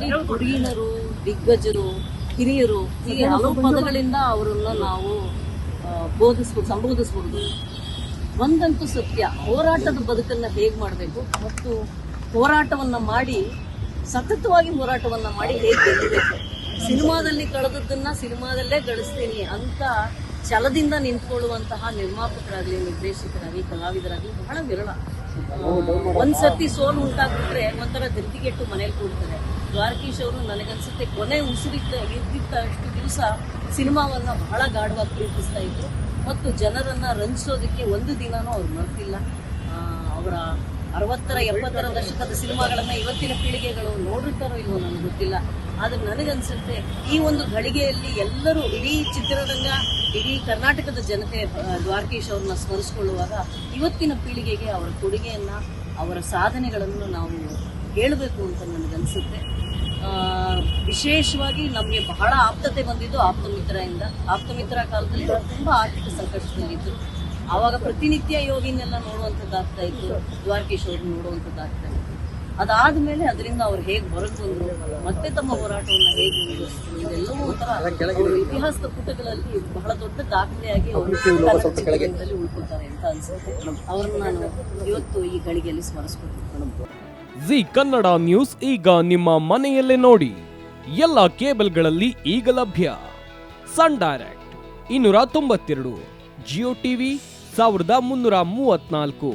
ನೋಡಿ ದಿಗ್ಗಜರು ಹಿರಿಯರು ಈ ಹಲವು ಪದಗಳಿಂದ ಅವರನ್ನ ನಾವು ಬೋಧಿಸ್ಬೋದು ಸಂಬೋಧಿಸ್ಬೋದು. ಒಂದಂತೂ ಸತ್ಯ ಹೋರಾಟದ ಬದುಕನ್ನ ಹೇಗ್ ಮಾಡಬೇಕು ಮತ್ತು ಹೋರಾಟವನ್ನ ಮಾಡಿ ಸತತವಾಗಿ ಹೋರಾಟವನ್ನ ಮಾಡಿ ಹೇಗೆ ಗೆಲ್ಲಬೇಕು? ಸಿನಿಮಾದಲ್ಲಿ ಕಳೆದದ್ದನ್ನ ಸಿನಿಮಾದಲ್ಲೇ ಗಳಿಸ್ತೀನಿ ಅಂತ ಛಲದಿಂದ ನಿಂತ್ಕೊಳ್ಳುವಂತಹ ನಿರ್ಮಾಪಕರಾಗಲಿ ನಿರ್ದೇಶಕರಾಗಲಿ ಕಲಾವಿದರಾಗಲಿ ಬಹಳ ವಿರಳ. ಆ, ಒಂದ್ಸತಿ ಸೋಲು ಉಂಟಾಗ್ಬಿಟ್ರೆ ಒಂಥರ ಗಂತಿಗೆಟ್ಟು ಮನೇಲಿ ಕೂಡ್ತಾರೆ. ದ್ವಾರಕೀಶ್ ಅವರು ನನಗನ್ಸುತ್ತೆ ಕೊನೆ ಉಸಿರಿದ್ದ ಇದ್ದಿದ್ದ ಅಷ್ಟು ದಿವಸ ಸಿನಿಮಾವನ್ನ ಬಹಳ ಗಾಢವಾಗಿ ಪ್ರೀತಿಸ್ತಾ ಇದ್ರು. ಮತ್ತು ಜನರನ್ನ ರಂಜಿಸೋದಕ್ಕೆ ಒಂದು ದಿನಾನೂ ಅವ್ರು ಮರೆತಿಲ್ಲ. ಅವರ ಅರವತ್ತರ ಎಪ್ಪತ್ತರ ದಶಕದ ಸಿನಿಮಾಗಳನ್ನ ಇವತ್ತಿನ ಪೀಳಿಗೆಗಳು ನೋಡಿರ್ತಾರೋ ಇಲ್ವೋ ನನಗೆ ಗೊತ್ತಿಲ್ಲ. ಆದ್ರೆ ನನಗನ್ಸುತ್ತೆ ಈ ಒಂದು ಘಳಿಗೆಯಲ್ಲಿ ಎಲ್ಲರೂ ಇಡೀ ಚಿತ್ರರಂಗ ಇಡೀ ಕರ್ನಾಟಕದ ಜನತೆ ದ್ವಾರಕೀಶ್ ಅವ್ರನ್ನ ಸ್ಮರಿಸ್ಕೊಳ್ಳುವಾಗ ಇವತ್ತಿನ ಪೀಳಿಗೆಗೆ ಅವರ ಕೊಡುಗೆಯನ್ನ ಅವರ ಸಾಧನೆಗಳನ್ನು ನಾವು ಹೇಳಬೇಕು ಅಂತ ನನಗನ್ಸುತ್ತೆ. ಆ, ವಿಶೇಷವಾಗಿ ನಮಗೆ ಬಹಳ ಆಪ್ತತೆ ಬಂದಿದ್ದು ಆಪ್ತ ಮಿತ್ರದಿಂದ ಆಪ್ತ ಮಿತ್ರ ಕಾಲದಲ್ಲಿ ತುಂಬಾ ಆರ್ಥಿಕ ಸಂಕಷ್ಟದಲ್ಲಿದ್ದರು ಆವಾಗ ಪ್ರತಿನಿತ್ಯ ಯೋಗಿನೆಲ್ಲ ನೋಡುವಂಥದ್ದಾಗ್ತಾ ಇತ್ತು ದ್ವಾರಕೀಶ್ ಅವ್ರನ್ನ ನೋಡುವಂಥದ್ದಾಗ್ತಾ ಇತ್ತು. ಅದಾದ್ಮೇಲೆ ಅದರಿಂದ ಅವ್ರು ಹೇಗೆ ಹೊರಗೆ ಬಂದ್ರು ಮತ್ತೆ ತಮ್ಮ ಹೋರಾಟವನ್ನು ಹೇಗೆ ಮುಂದುವರಿಸಿದ್ರು ಇದೆಲ್ಲವೂ ಒಂಥರ ಇತಿಹಾಸದ ಪುಟಗಳಲ್ಲಿ ಬಹಳ ದೊಡ್ಡ ದಾಖಲೆಯಾಗಿ ಅವರು ಉಳ್ಕೊಳ್ತಾರೆ ಉಳ್ಕೊತಾರೆ ಅಂತ ಅನ್ಸುತ್ತೆ. ಅವ್ರನ್ನ ನಾನು ಇವತ್ತು ಈ ಗಳಿಗೆಯಲ್ಲಿ ಸ್ಮರಿಸ್ಕೊಂಡು ಜಿ ಕನ್ನಡ ನ್ಯೂಸ್ ಈಗ ನಿಮ್ಮ ಮನೆಯಲ್ಲೇ ನೋಡಿ. ಎಲ್ಲ ಕೇಬಲ್ಗಳಲ್ಲಿ ಈಗ ಲಭ್ಯ. ಸನ್ ಡೈರೆಕ್ಟ್ ಇನ್ನೂರ ತೊಂಬತ್ತೆರಡು ಜಿಯೋ ಟಿವಿ ಸಾವಿರದ ಮುನ್ನೂರ ಮೂವತ್ನಾಲ್ಕು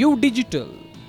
ಯು ಡಿಜಿಟಲ್.